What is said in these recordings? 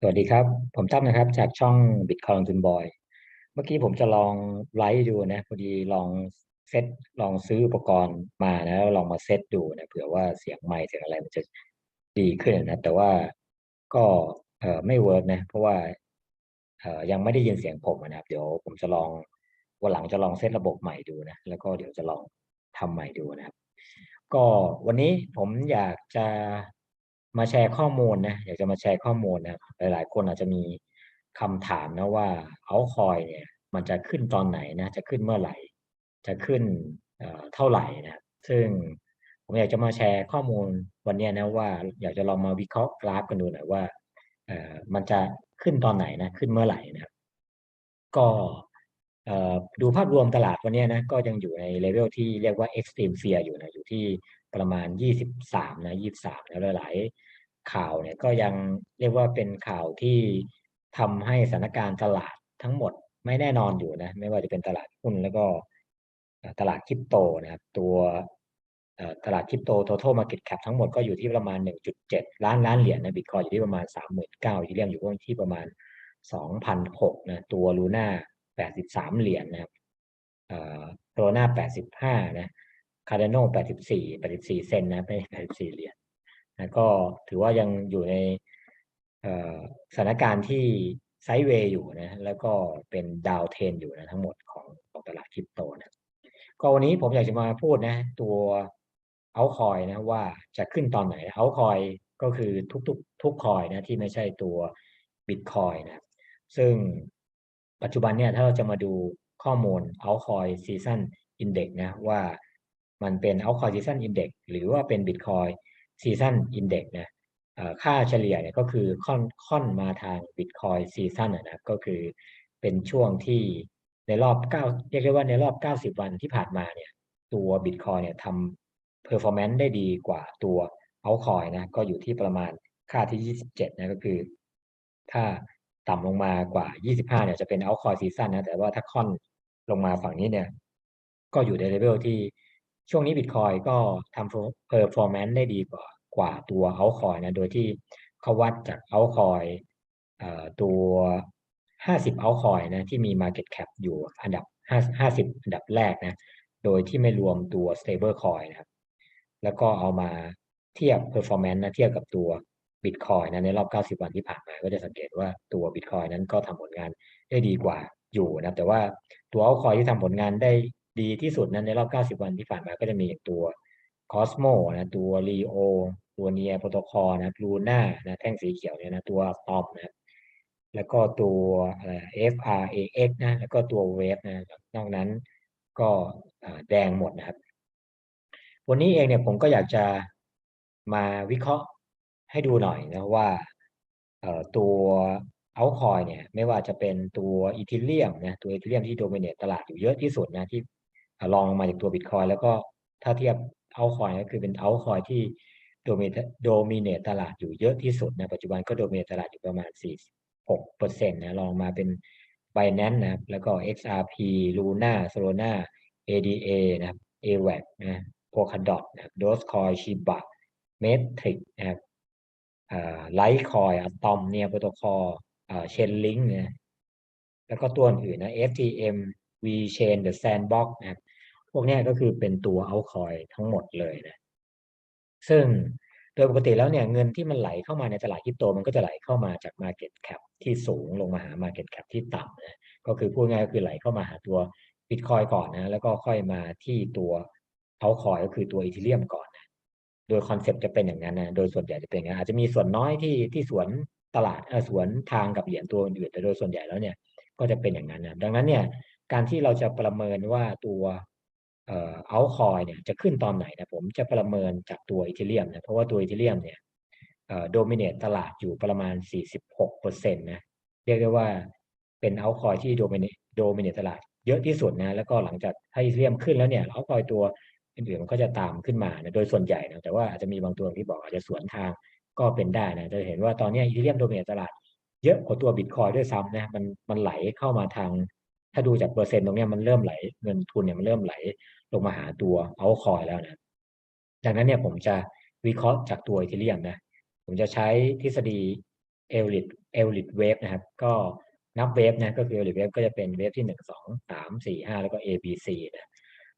สวัสดีครับ ผมตั้มนะครับ จากช่อง Bitcoin ทุนบอย เมื่อกี้ผมจะลองไลฟ์ดูนะ พอดีลองเซตลองซื้ออุปกรณ์มานะแล้วลองมาเซตดูนะเผื่อว่าเสียงไมค์เสียงอะไรมันจะดีขึ้นนะ แต่ว่าก็เออไม่เวิร์กนะ เพราะว่าเออยังไม่ได้ยินเสียงผมนะครับ เดี๋ยวผมจะลองวันหลังจะลองเซตระบบใหม่ดูนะ แล้วก็เดี๋ยวจะลองทำใหม่ดูนะครับ ก็วันนี้ผมอยากจะ มาแชร์ข้อมูลนะอยากจะมาแชร์ข้อมูลนะหลาย ๆ คนอาจจะมีคำถามนะว่าเอาคอยเนี่ย มันจะขึ้นตอนไหนนะ จะขึ้นเมื่อไหร่ จะขึ้นเท่าไหร่นะซึ่งผมอยากจะมาแชร์ข้อมูลวันนี้นะว่า อยากจะลองมาวิเคราะห์กราฟกันดูหน่อยว่าเออมันจะขึ้นตอนไหนนะ ขึ้นเมื่อไหร่นะครับ ก็ดูภาพรวมตลาดวันนี้นะ ก็ยังอยู่ในเลเวลที่เรียกว่า extreme fear อยู่นะ อยู่ที่ ประมาณ 23นะ23แล้วหลาย ๆ ข่าวเนี่ยก็ยังเรียกว่าเป็นข่าวที่ทำให้สถานการณ์ตลาดทั้งหมดไม่แน่นอนอยู่นะ ไม่ว่าจะเป็นตลาดหุ้นแล้วก็ตลาดคริปโตนะครับตัวตลาดคริปโต total market cap ทั้งหมดก็อยู่ที่ประมาณ 1.7 ล้านล้านเหรียญนะบิตคอยอยู่ที่ประมาณ 39,000อีเรียมอยู่ที่ประมาณ 2,006นะตัวลูน่า83 เหรียญนะครับโรน่า85 นะ คาร์ดโน84 84เซนนะไม่84เหรียญนะก็ถือว่ายังอยู่ในสถานการณ์ที่ไซด์เวย์อยู่นะแล้วก็เป็นดาวเทนอยู่นะทั้งหมดของของตลาดคริปโตนะก็วันนี้ผมอยากจะมาพูดนะ ตัวเอาคอยนะว่าจะขึ้นตอนไหนเอาคอยก็คือทุกทุกทุกคอยนะที่ไม่ใช่ตัวบิตคอยนะซึ่งปัจจุบันเนี่ยถ้าเราจะมาดูข้อมูล altcoin season index นะว่า มันเป็น altcoin season index หรือว่าเป็น bitcoin season index นะค่าเฉลี่ยเนี่ยก็คือค่อนค่อนมาทาง bitcoin season นะก็คือเป็นช่วงที่ในรอบ9เรียกได้ว่าในรอบ 90 วันที่ผ่านมาเนี่ยตัว bitcoin เนี่ยทำ performance ได้ดีกว่าตัว altcoin นะก็อยู่ที่ประมาณค่าที่ 27 นะก็คือ ถ้าต่ำลงมากว่า 25 เนี่ยจะเป็นเอาคอยซีซันนะแต่ว่าถ้าค่อนลงมาฝั่งนี้เนี่ยก็อยู่ในเลเวลที่ ช่วงนี้บิตคอยก็ทำเพอร์ฟอร์แมนซ์ได้ดีกว่ากว่าตัวเอาคอยนะโดยที่เขาวัดจากเอาคอยตัว 50เอาคอยนะที่มี Market Cap อยู่อันดับ 50 อันดับแรกนะโดยที่ไม่รวมตัว Stable Coin นะครับแล้วก็เอามาเทียบ Performance นะเทียบกับตัวบิตคอยนะในรอบ 90 วันที่ผ่านมา ก็จะสังเกตว่าตัวบิตคอยนั้นก็ทำผลงานได้ดีกว่าอยู่นะแต่ว่าตัวเอาคอยที่ทำผลงานได้ ดีที่สุดนั้นในรอบ 90 วันที่ผ่านมาก็จะมีตัว Cosmo นะตัว Leo ตัว Near Protocol นะ Luna นะแท่งสีเขียวเนี่ยนะตัวตอมนะแล้วก็ตัวอะไร FRAX นะแล้วก็ตัว Wave นะนอกนั้นก็แดงหมดนะครับ วันนี้เองเนี่ยผมก็อยากจะมาวิเคราะห์ให้ดูหน่อยนะว่าตัวเอาคอยเนี่ยไม่ว่าจะเป็นตัวอีทิเลียมนะตัวอีทิเลียมที่โดมิเนตตลาดอยู่เยอะที่สุดนะที่ ลองมาจากตัวบิตคอยแล้วก็ถ้าเทียบเอาคอยก็คือเป็นเอาคอยที่โดมิโดมิเนตตลาดอยู่เยอะที่สุดนะปัจจุบันก็โดมิเนตตลาดอยู่ประมาณ 46เปอร์เซ็นต์นะลองมาเป็น Binance นะครับแล้วก็ XRP Luna Solana ADA นะครับ AVAX นะ Polkadot นะ Dogecoin Shiba Matrix นะครับไลท์คอยอะตอมเนี่ยโปรโตคอลเชนลิงเนี่ยแล้วก็ตัวอื่นนะ FTM VChain The Sandbox นะ พวกนี้ก็คือเป็นตัวเอาคอยทั้งหมดเลยนะ ซึ่งโดยปกติแล้วเนี่ยเงินที่มันไหลเข้ามาในตลาดคริปโต มันก็จะไหลเข้ามาจาก Market Cap ที่สูงลงมาหา Market Cap ที่ต่ำนะก็คือพูดง่ายก็คือไหลเข้ามาหาตัว Bitcoin ก่อนนะแล้วก็ค่อยมาที่ตัวเอาคอยก็คือตัวอีเทเรียมก่อนนะโดยคอนเซปต์จะเป็นอย่างนั้นนะโดยส่วนใหญ่จะเป็นอย่างนั้นอาจจะมีส่วนน้อยที่ที่สวนตลาดเออสวนทางกับเหรียญตัวอื่นแต่โดยส่วนใหญ่แล้วเนี่ยก็จะเป็นอย่างนั้นนะดังนั้นเนี่ยการที่เราจะประเมินว่าตัว เอาคอยเนี่ยจะขึ้นตอนไหนนะผมจะประเมินจากตัวอีเทเรียมนะเพราะว่าตัวอีเทเรียมเนี่ยโดมิเนตตลาดอยู่ประมาณ 46เปอร์เซ็นต์นะเรียกได้ว่าเป็นเอาคอยที่โดมิเนตโดมิเนตตลาดเยอะที่สุดนะแล้วก็หลังจากให้อีเทเรียมขึ้นแล้วเนี่ยเอาคอยตัวอื่นๆมันก็จะตามขึ้นมานะโดยส่วนใหญ่นะแต่ว่าอาจจะมีบางตัวที่บอกอาจจะสวนทางก็เป็นได้นะจะเห็นว่าตอนนี้อีเทเรียมโดมิเนตตลาดเยอะกว่าตัวบิตคอยด้วยซ้ำนะมันมันไหลเข้ามาทาง ถ้าดูจากเปอร์เซ็นต์ตรงนี้มันเริ่มไหลเงินทุนเนี่ยมันเริ่มไหลลงมาหาตัวเอาคอยแล้วนะดังนั้นเนี่ยผมจะวิเคราะห์จากตัวอีเทเรียมนะผมจะใช้ทฤษฎีเอลลิดเอลลิดเวฟนะครับ ก็นับเวฟนะก็คือเอลลิดเวฟก็จะเป็นเวฟที่หนึ่งสองสามสี่ห้าแล้วก็ A B C นะ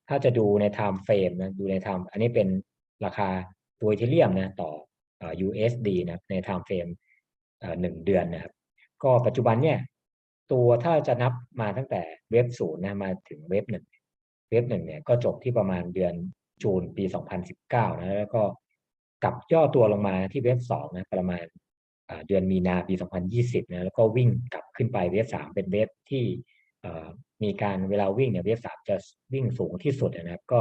ถ้าจะดูใน time frame นะดูใน time อันนี้เป็นราคาตัวอีเทเรียมนะต่อ USD นะใน time frame หนึ่งเดือนนะครับ ก็ปัจจุบันเนี่ย ตัวถ้าจะนับมาตั้งแต่เว็บศูนย์นะมาถึงเว็บหนึ่งเว็บหนึ่งเนี่ยก็จบที่ประมาณเดือนจูนปี 2019 นะแล้วก็กลับย่อตัวลงมาที่เว็บสองนะประมาณเดือนมีนาปี 2020 นะแล้วก็วิ่งกลับขึ้นไปเว็บสามเป็นเว็บที่มีการเวลาวิ่งเนี่ยเว็บสามจะวิ่งสูงที่สุดนะครับก็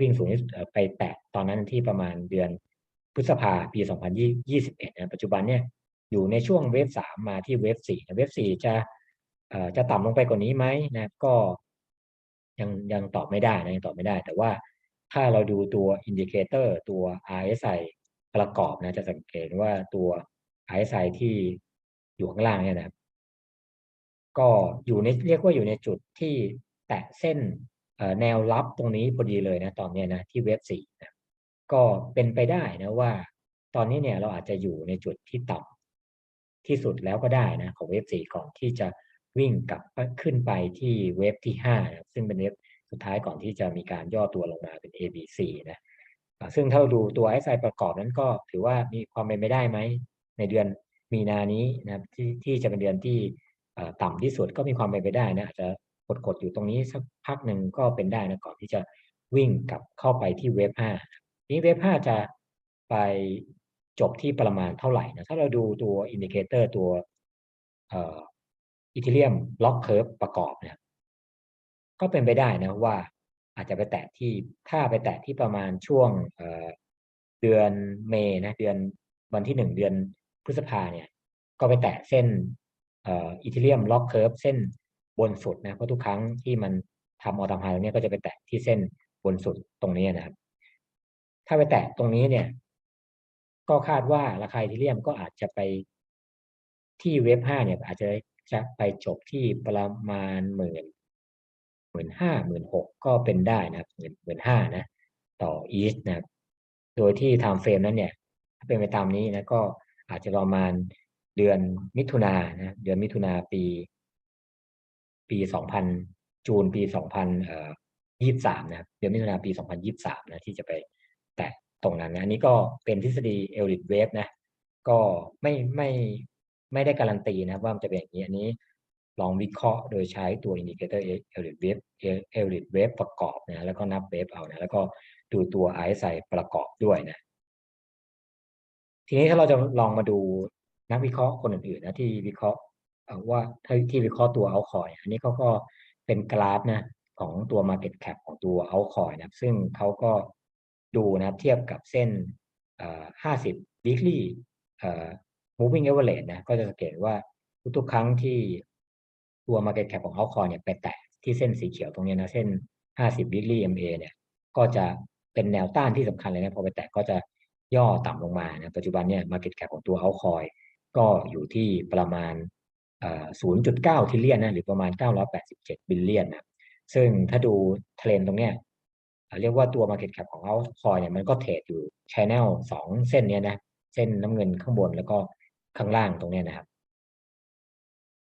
วิ่งสูงไปแตะตอนนั้นที่ประมาณเดือนพฤษภาปี 2021นะปัจจุบันเนี่ย อยู่ในช่วงเวฟสามมาที่เวฟสี่เวฟสี่จะจะต่ำลงไปกว่านี้ไหมนะก็ยังยังตอบไม่ได้นะยังตอบไม่ได้ แต่ว่าถ้าเราดูตัวอินดิเคเตอร์ตัว RSI ประกอบนะจะสังเกตว่าตัว RSI ที่อยู่ข้างล่างเนี่ยนะก็อยู่ในเรียกว่าอยู่ในจุดที่แตะเส้นแนวรับตรงนี้พอดีเลยนะตอนนี้นะที่เว็บสี่นะก็เป็นไปได้นะว่า ตอนนี้เนี่ยเราอาจจะอยู่ในจุดที่ต่ำ ที่สุดแล้วก็ได้นะของเว็บสี่ก่อนที่จะวิ่งกลับขึ้นไปที่เว็บที่ห้านะซึ่งเป็นเว็บสุดท้ายก่อนที่จะมีการย่อตัวลงมาเป็น ABC นะซึ่งถ้าดูตัว SI ประกอบนั้นก็ถือว่ามีความเป็นไปได้ไหม ในเดือนมีนานี้นะที่ที่จะเป็นเดือนที่ต่ำที่สุดก็มีความเป็นไปได้นะอาจจะกดๆอยู่ตรงนี้สักพักหนึ่งก็เป็นได้นะก่อนที่จะวิ่งกลับเข้าไปที่เว็บห้านี้เว็บห้าจะไป จบที่ประมาณเท่าไหร่นะถ้าเราดูตัวอินดิเคเตอร์ตัวอีเทเรียมล็อกเคอร์ฟประกอบเนี่ยก็เป็นไปได้นะว่าอาจจะไปแตะที่ถ้าไปแตะที่ประมาณช่วงเดือนเมย์นะเดือนวันที่หนึ่งเดือนพฤษภาเนี่ย ก็ไปแตะเส้นอีเทเรียมล็อกเคอร์ฟเส้นบนสุดนะเพราะทุกครั้งที่มันทำออตามไฮเนี่ยก็จะไปแตะที่เส้นบนสุดตรงนี้นะครับ ถ้าไปแตะตรงนี้เนี่ย ก็คาดว่าราคาอีเทเรียมก็อาจจะไปที่เว็บห้าเนี่ยอาจจะจะไปจบที่ประมาณหมื่นหมื่นห้าหมื่นหกก็เป็นได้นะครับหมื่นหมื่นห้านะ ต่ออีสนะโดยที่ไทม์เฟรมนั้นเนี่ยถ้าเป็นไปตามนี้นะก็อาจจะประมาณเดือนมิถุนานะเดือนมิถุนาปี ปีสองพันจูนปีสองพันเอ่อยี่สามนะเดือนมิถุนาปีสองพันยี่สามนะที่จะไปแตะ ตรงนั้นนะอันนี้ก็เป็นทฤษฎีเอลลิดเวฟนะก็ไม่ไม่ไม่ได้การันตีนะว่ามันจะเป็นอย่างนี้อันนี้ลองวิเคราะห์โดยใช้ตัวอินดิเคเตอร์เอลิทเวฟเอลิทเวฟประกอบนะแล้วก็นับเวฟเอานะแล้วก็ดูตัว RSI ประกอบด้วยนะทีนี้ถ้าเราจะลองมาดูนักวิเคราะห์คนอื่นๆนะที่วิเคราะห์ว่าที่วิเคราะห์ตัวเอาคอยอันนี้เขาก็เป็นกราฟนะของตัว Market Cap ของตัวเอาคอยนะซึ่งเขาก็ ดูนะเทียบกับเส้น 50 weekly moving average นะก็จะสังเกตว่าทุกๆครั้งที่ตัว market cap ของ altcoin เนี่ยไปแตะที่เส้นสีเขียวตรงนี้นะเส้น 50 weekly MA เนี่ยก็จะเป็นแนวต้านที่สำคัญเลยนะพอไปแตะก็จะย่อต่ำลงมานะปัจจุบันเนี่ย market cap ของตัว altcoin ก็อยู่ที่ประมาณ 0.9 ทิลเลียนนะหรือประมาณ 987 บิลเลียนนะซึ่งถ้าดูเทรนตรงเนี้ย เรียกว่าตัว market cap ของ altcoin เนี่ยมันก็เทรดอยู่ channel 2เส้นเนี้ยนะ เส้นน้ำเงินข้างบนแล้วก็ข้างล่างตรงนี้นะครับ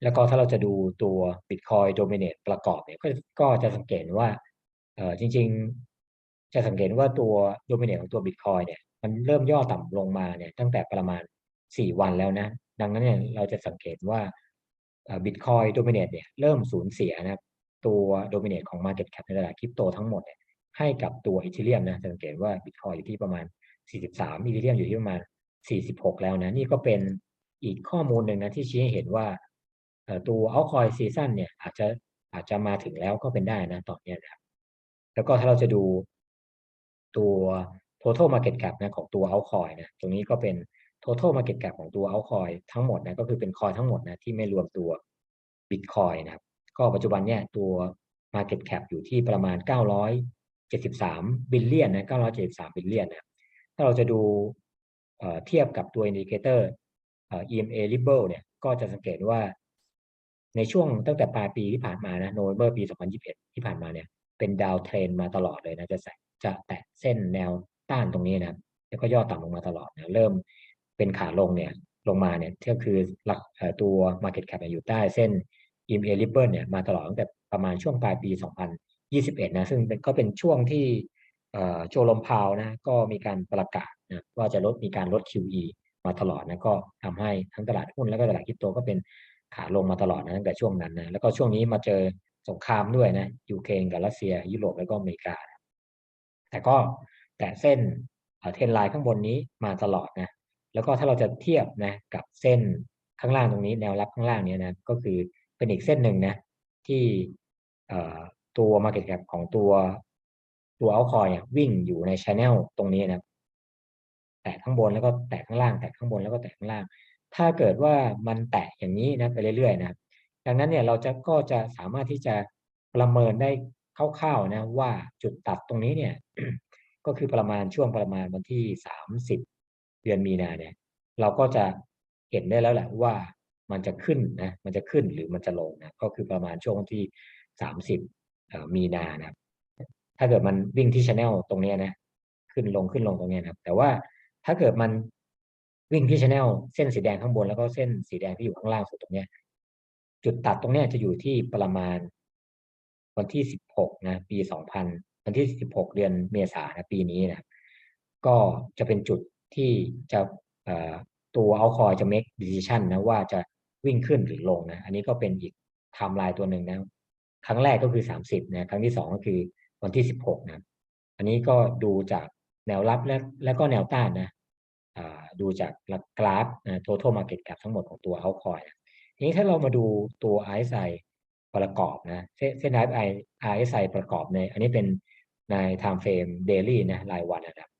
แล้วก็ถ้าเราจะดูตัว Bitcoin Dominate ประกอบเนี่ยก็จะสังเกตว่าเออจริง ๆ จะสังเกตว่าตัว Dominate ของตัว Bitcoin เนี่ยมันเริ่มย่อต่ำลงมาเนี่ยตั้งแต่ประมาณ 4 วันแล้วนะ ดังนั้นเนี่ยเราจะสังเกตว่า Bitcoin Dominate เนี่ยเริ่มสูญเสียนะครับตัว Dominate ของ Market Cap ในตลาดคริปโตทั้งหมดเนี่ย ให้กับตัว Ethereum นะสังเกตว่า Bitcoin อยู่ที่ประมาณ 43 Ethereum อยู่ที่ประมาณ 46 แล้วนะนี่ก็เป็นอีกข้อมูลหนึ่งนะที่ชี้ให้เห็นว่าตัวเอาคอยซีซั่นเนี่ยอาจจะอาจจะมาถึงแล้วก็เป็นได้นะตอนนี้นะครับแล้วก็ถ้าเราจะดูตัว total market cap นะของตัวเอาคอยนะตรงนี้ก็เป็น total market cap ของตัวเอาคอยทั้งหมดนะก็คือเป็นคอยทั้งหมดนะที่ไม่รวมตัว bitcoin นะครับก็ปัจจุบันเนี่ยตัว market cap อยู่ที่ประมาณ 73, บิลเลียนนะ973บิลเลียนนะถ้าเราจะดูเทียบกับตัวอินดิเคเตอร์ EMA Ripple เนี่ยก็จะสังเกตว่า ในช่วงตั้งแต่ปลายปีที่ผ่านมานะโนเวมเบอร์ปี 2021 ที่ผ่านมาเนี่ยเป็นดาวเทรนมาตลอดเลยนะจะจะแตะเส้นแนวต้านตรงนี้นะแล้วก็ย่อต่ำลงมาตลอดนะเริ่มเป็นขาลงเนี่ยลงมาเนี่ยก็คือหลักตัว market cap อยู่ใต้เส้น EMA Ripple เนี่ยมาตลอดตั้งแต่ประมาณช่วงปลายปี 2000 21นะซึ่งก็เป็นช่วงที่โจลมพาวนะก็มีการประกาศนะว่าจะลดมีการลด QE มาตลอดนะก็ทำให้ทั้งตลาดหุ้นแล้วก็ตลาดคริปโตก็เป็นขาลงมาตลอดนะตั้งแต่ช่วงนั้นนะแล้วก็ช่วงนี้มาเจอสงครามด้วยนะยูเครนกับรัสเซีย ยุโรปแล้วก็อเมริกา แต่ก็แต่เส้นเทรนไลน์ข้างบนนี้มาตลอดนะแล้วก็ถ้าเราจะเทียบนะกับเส้นข้างล่างตรงนี้แนวรับข้างล่างเนี้ยนะก็คือเป็นอีกเส้นหนึ่งนะที่เตัว Market Cap ของตัวตัวเอาคอยวิ่งอยู่ในช anel ตรงนี้นะแตะข้างบนแล้วก็แตะข้างล่าง แตะข้างบนแล้วก็แตะข้างล่าง ถ้าเกิดว่ามันแตะอย่างนี้นะไปเรื่อยๆนะดังนั้นเนี่ยเราจะก็จะสามารถที่จะประเมินได้คร่าวๆนะว่าจุดตัดตรงนี้เนี่ย ก็คือประมาณช่วงประมาณวันที่สามสิบเดือนมีนาเนี่ย เราก็จะเห็นได้แล้วแหละว่ามันจะขึ้นนะมันจะขึ้นหรือมันจะลงนะก็คือประมาณช่วงวันที่สา มีนานะครับ ถ้าเกิดมันวิ่งที่ช anel ตรงนี้นะ ขึ้นลงขึ้นลงตรงนี้นะครับ แต่ว่าถ้าเกิดมันวิ่งที่ช anel เส้นสีแดงข้างบนแล้วก็เส้นสีแดงที่อยู่ข้างล่างสุดตรงเนี้ย จุดตัดตรงเนี้ยจะอยู่ที่ประมาณ วันที่สิบหกนะปีสองพันวันที่สิบหกเดือนเมษายนปีนี้นะก็จะเป็นจุดที่จะตัวเอาคอยจะ make decision นะว่าจะวิ่งขึ้นหรือลงนะ อันนี้ก็เป็นอีกไทม์ไลน์ตัวหนึ่งนะ ครั้งแรกก็คือสามสิบนะครั้งที่สองก็คือวันที่สิบหกนะอันนี้ก็ดูจากแนวรับและและก็แนวต้านนะดูจากกราฟนะ total market cap ทั้งหมดของตัวเอาคอยนะทีนี้ถ้าเรามาดูตัว RSI ประกอบนะเส้น RSI RSI ประกอบในอันนี้เป็นใน time frame daily นะรายวันนะครับ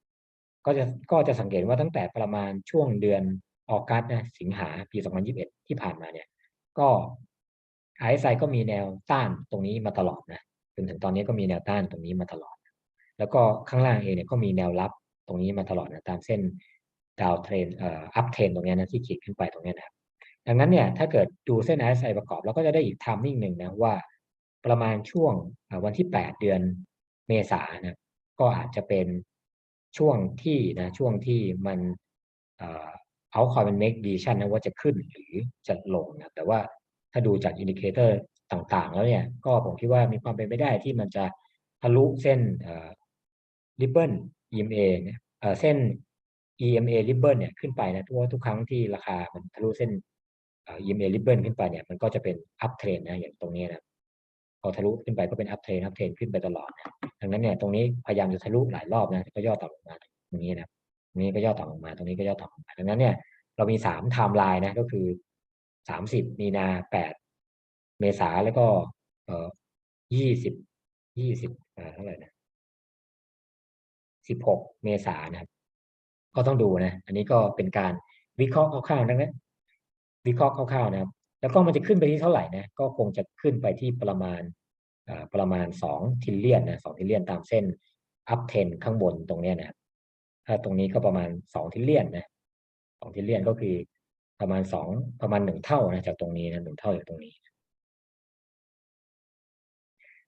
ก็จะก็จะสังเกตว่าตั้งแต่ประมาณช่วงเดือนออกัสนะสิงหาปี 2021 ที่ผ่านมาเนี่ย ก็ RSI ก็มีแนวต้านตรงนี้มาตลอดนะจนถึงตอนนี้ก็มีแนวต้านตรงนี้มาตลอด แล้วก็ข้างล่างเองเนี่ยก็มีแนวรับตรงนี้มาตลอดนะตามเส้นดาวเทรนเอ่ออัพเทรนตรงนี้นะที่ขีดขึ้นไปตรงนี้นะครับดังนั้นเนี่ยถ้าเกิดดูเส้น RSI ประกอบเราก็จะได้อีกทามมิ่งหนึ่งนะว่า ประมาณช่วงวันที่ 8 เดือนเมษานะก็อาจจะเป็นช่วงที่นะช่วงที่มันเอาคอยมัน make decision นะว่าจะขึ้นหรือจะลงนะแต่ว่า ถ้าดูจากอินดิเคเตอร์ต่างๆ แล้วเนี่ย ก็ผมคิดว่ามีความเป็นไปได้ที่มันจะทะลุเส้นริบเบิล EMA เนี่ยเส้น EMA ริบเบิลเนี่ยขึ้นไปนะทุกทุกครั้งที่ราคามันทะลุเส้น EMA ริบเบิลขึ้นไปเนี่ยมันก็จะเป็นอัพเทรนนะอย่างตรงนี้นะพอทะลุขึ้นไปก็เป็นอัพเทรนอัพเทรนขึ้นไปตลอดนะดังนั้นเนี่ยตรงนี้พยายามจะทะลุหลายรอบนะก็ย่อต่ำลงมาตรงนี้นะตรงนี้ก็ย่อต่ำลงมาตรงนี้ก็ย่อต่ำลงมาดังนั้นเนี่ยเรามีสามไทม์ไลน์นะก็คือ สามสิบมีนาแปดเมษาแล้วก็เอ่อยี่สิบยี่สิบอ่าเท่าไหร่นะสิบหกเมษานะครับ ก็ต้องดูนะ อันนี้ก็เป็นการวิเคราะห์คร่าวๆดังนั้นวิเคราะห์คร่าวๆนะครับ แล้วก็มันจะขึ้นไปที่เท่าไหร่นะ ก็คงจะขึ้นไปที่ประมาณประมาณสองทิลเลียนนะสองทิลเลียนตามเส้นอัพเทนข้างบนตรงนี้นะถ้าตรงนี้ก็ประมาณสองทิลเลียนนะสองทิลเลียนก็คือ ประมาณสองประมาณหนึ่งเท่านะจากตรงนี้นะหนึ่งเท่าจากตรงนี้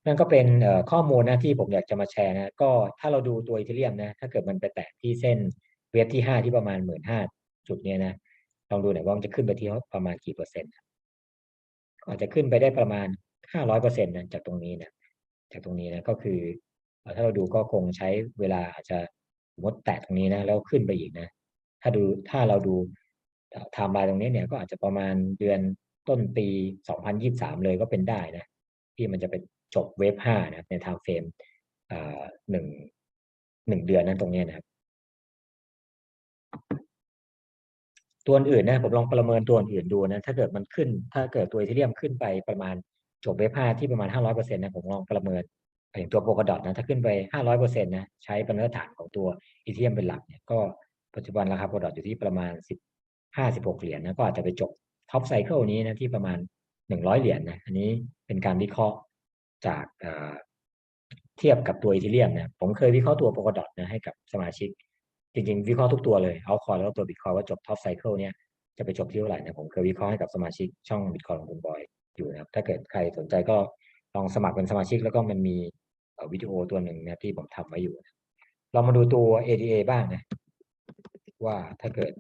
นั่นก็เป็นข้อมูลนะที่ผมอยากจะมาแชร์นะก็ถ้าเราดูตัวอีเทเรียมนะถ้าเกิดมันไปแตะที่เส้นเวฟที่ห้าที่ประมาณหมื่นห้าจุดเนี้ยนะลองดูหน่อยว่ามันจะขึ้นไปที่ประมาณกี่เปอร์เซ็นต์อาจจะขึ้นไปได้ประมาณห้าร้อยเปอร์เซ็นต์นะจากตรงนี้นะจากตรงนี้นะก็คือ ถ้าเราดูก็คงใช้เวลาอาจจะมดแตะตรงนี้นะแล้วขึ้นไปอีกนะ ถ้าดูถ้าเราดู ไทม์ไลน์ตรงนี้เนี่ยก็อาจจะประมาณเดือนต้นปี 2023 เลยก็เป็นได้นะ ที่มันจะไปจบเวฟ5นะในไทม์เฟรมหนึ่งหนึ่งเดือนนั้นตรงนี้นะครับ ตัวอื่นนะผมลองประเมินตัวอื่นดูนะถ้าเกิดมันขึ้น ถ้าเกิดตัวอีเทเรียมขึ้นไปประมาณจบเวฟ5ที่ประมาณ 500%นะผมลองประเมินอย่างตัวโปกดอทนะถ้าขึ้นไป 500%นะใช้เป็นมาตรฐานของตัวอีเทียมเป็นหลักเนี่ยก็ปัจจุบันราคาโปกดอทอยู่ที่ประมาณ 10 56เหรียญนะก็อาจจะไปจบท็อปไซเคิลนี้นะที่ประมาณ100เหรียญนะอันนี้เป็นการวิเคราะห์จากเทียบกับตัวอีเทเรียมนะผมเคยวิเคราะห์ตัวโปรกดอทนะให้กับสมาชิก จริง ๆ วิเคราะห์ทุกตัวเลยเอาคอยแล้วตัวบิตคอยว่าจบท็อปไซเคิลเนี้ยจะไปจบที่เท่าไหร่นะผมเคยวิเคราะห์ให้กับสมาชิกช่องบิตคอยของคุณบอยอยู่นะครับถ้าเกิดใครสนใจก็ลองสมัครเป็นสมาชิกแล้วก็มันมีวิดีโอตัวหนึ่งนะที่ผมทำไว้อยู่ เรามาดูตัว ADA บ้างนะว่าถ้าเกิด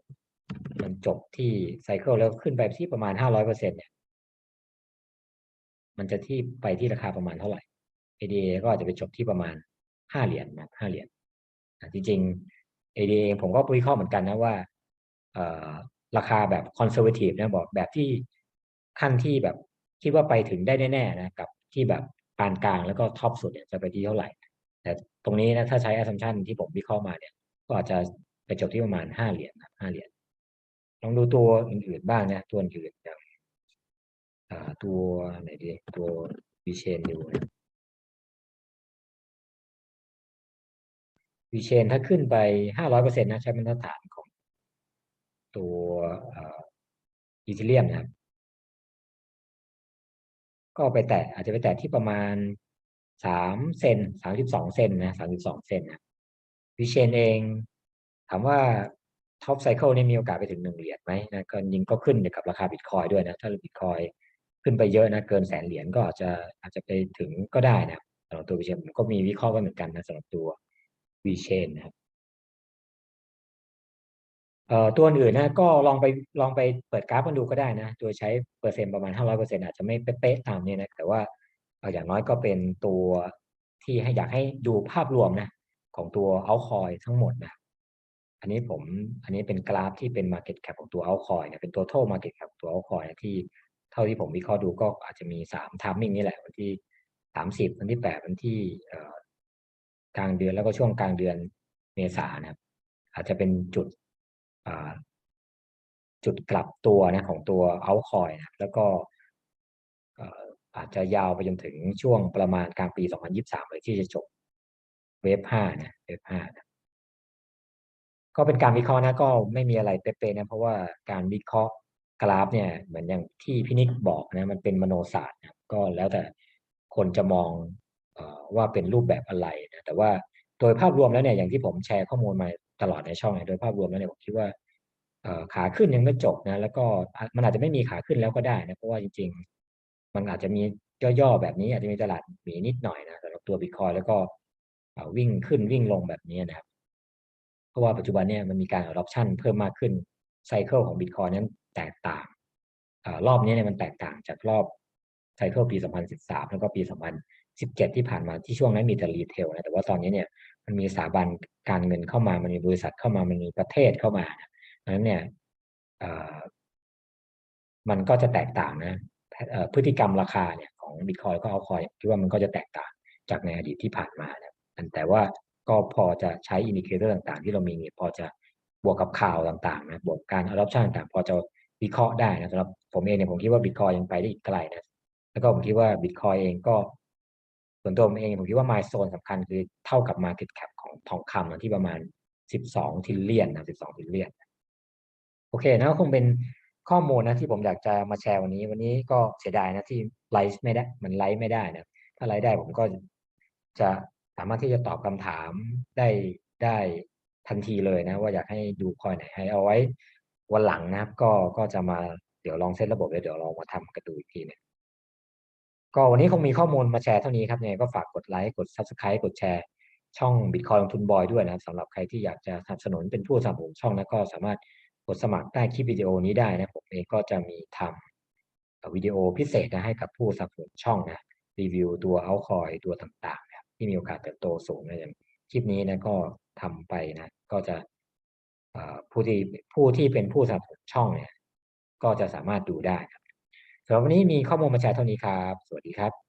มันจบที่ไซเคิลแล้วขึ้นไปที่ประมาณห้าร้อยเปอร์เซ็นเนี่ย มันจะที่ไปที่ราคาประมาณเท่าไหร่ ADA ก็อาจจะไปจบที่ประมาณห้าเหรียญนะห้าเหรียญจริงๆ ADA ผมก็วิเคราะห์เหมือนกันนะว่าราคาแบบคอนเซอร์เวทีฟนะบอกแบบที่ขั้นที่แบบคิดว่าไปถึงได้แน่ๆนะกับที่แบบปานกลางแล้วก็ท็อปสุดเนี่ยจะไปที่เท่าไหร่ แต่ตรงนี้นะถ้าใช้ assumption ที่ผมวิเคราะห์มาเนี่ย ก็อาจจะไปจบที่ประมาณห้าเหรียญห้าเหรียญ ลองดูตัวอื่นๆบ้างนะตัวอื่นอย่างตัวไหนดีตัววีเชนดูนะวีเชนถ้าขึ้นไปห้าร้อยเปอร์เซ็นต์นะใช้มาตรฐานของตัวอีเทเรียมนะครับ ก็ไปแตะอาจจะไปแตะที่ประมาณสามเซนสามสิบสองเซนนะสามสิบสองเซนนะวิเชนเอง ถามว่า ท็อปไซเคิลนี่มีโอกาสไปถึงหนึ่งเหรียญไหมนะก็ยิงก็ขึ้นกับราคาบิตคอยด้วยนะ ถ้าบิตคอยขึ้นไปเยอะนะเกินแสนเหรียญก็อาจจะอาจจะไปถึงก็ได้นะสำหรับตัววิเชนผมก็มีวิเคราะห์ไว้เหมือนกันนะสำหรับตัววีเชนนะครับเอ่อตัวอื่นนะก็ลองไปลองไปเปิดกราฟกันดูก็ได้นะโดยใช้เปอร์เซ็นต์ประมาณห้าร้อยเปอร์เซ็นต์อาจจะไม่เป๊ะๆตามนี้นะแต่ว่าอย่างน้อยก็เป็นตัวที่ให้อยากให้ดูภาพรวมนะของตัวเอาคอยทั้งหมดนะ อันนี้ผมอันนี้เป็นกราฟที่เป็น Market Cap ของตัวเอาคอยนะเป็นตัว total Market Cap ตัวเอาคอยที่เท่าที่ผมวิเคราะห์ดูก็อาจจะมีสามทามมิ่งนี่แหละวันที่สามสิบวันที่แปดวันที่กลางเดือนแล้วก็ช่วงกลางเดือนเมษานะครับอาจจะเป็นจุดจุดกลับตัวนะของตัวเอาคอยนะแล้วก็อาจจะยาวไปจนถึงช่วงประมาณกลางปี 2023 เลยที่จะจบเวฟห้านะเวฟห้านะ ก็เป็นการวิเคราะห์นะก็ไม่มีอะไรเป๊ะๆนะเพราะว่าการวิเคราะห์กราฟเนี่ยเหมือนอย่างที่พี่นิกบอกนะมันเป็นมโนศาสตร์นะก็แล้วแต่คนจะมองอว่าเป็นรูปแบบอะไรนะแต่ว่าโดยภาพรวมแล้วเนี่ยอย่างที่ผมแชร์ข้อมูลมาตลอดในช่องโดยภาพรวมแล้วเนี่ยผมคิดว่าขาขึ้นยังไม่จบนะแล้วก็มันอาจจะไม่มีขาขึ้นแล้วก็ได้นะเพราะว่าจริง ๆ มันอาจจะมีย่อๆแบบนี้อาจจะมีตลาดหมีนิดหน่อยนะสำหรับตัวบิตคอยแล้วก็วิ่งขึ้นวิ่งลงแบบนี้นะครับ ราะว่าปัจจุบันเนี่ยมันมีการออปชั่นเพิ่มมากขึ้นไซเคิลของบิตคอยนั้นแตกต่างรอบนี้เนี่ยมันแตกต่างจากรอบไซเคิลปี 2013 แล้วก็ปี 2017 ที่ผ่านมาที่ช่วงนั้นมีแต่รีเทลนะแต่ว่าตอนนี้เนี่ยมันมีสถาบันการเงินเข้ามามันมีบริษัทเข้ามามันมีประเทศเข้ามาดังนั้นเนี่ยมันก็จะแตกต่างนะพฤติกรรมราคาเนี่ยของบิตคอยก็เอาคอยคิดว่ามันก็จะแตกต่างจากในอดีตที่ผ่านมานะแต่ว่า ก็พอจะใช้อินดิเคเตอร์ต่างๆ ที่เรามีเนี่ยพอจะบวกกับข่าวต่างๆนะบวกการ adoption ต่างๆ พอจะวิเคราะห์ได้นะสำหรับผมเองเนี่ยผมคิดว่าบิตคอยยังไปได้อีกไกลนะแล้วก็ผมคิดว่าบิตคอยเองก็ ส่วนตัวผมเองผมคิดว่ามายโซนสำคัญคือเท่ากับ Market Cap ของทองคำที่ประมาณ 12ทิลเลียนนะ12ทิลเลียนโอเคนะคงเป็นข้อมูลนะที่ผมอยากจะมาแชร์วันนี้ วันนี้ก็เสียดายนะที่ไลฟ์ไม่ได้ มันไลฟ์ไม่ได้นะถ้าไลฟ์ได้ผมก็จะ สามารถที่จะตอบคำถามได้ได้ทันทีเลยนะ ว่าอยากให้ดูคอยไหนให้เอาไว้ วันหลังนะครับ ก็ก็จะมาเดี๋ยวลองเซตระบบแล้วเดี๋ยวลองมาทำกันดูอีกทีเนี่ยก็วันนี้คงมีข้อมูลมาแชร์เท่านี้ครับเนี่ยก็ฝากกดไลค์กด subscribe กดแชร์ ช่องบิตคอยลงทุนบอยด้วยนะครับสำหรับใครที่อยากจะสนับสนุนเป็นผู้สนับสนุนช่องนะก็สามารถกดสมัครใต้คลิปวิดีโอนี้ได้นะผมเองก็จะมีทำวิดีโอพิเศษนะให้กับผู้สนับสนุนช่องนะรีวิวตัวเอาคอยตัวต่าง ที่มีโอกาสเติบโตสูงนะอย่างคลิปนี้นะก็ทำไปนะก็จะผู้ที่ผู้ที่เป็นผู้สนับสนุนช่องเนี่ยก็จะสามารถดูได้ครับสำหรับวันนี้มีข้อมูลมาแชร์เท่านี้ครับ สวัสดีครับ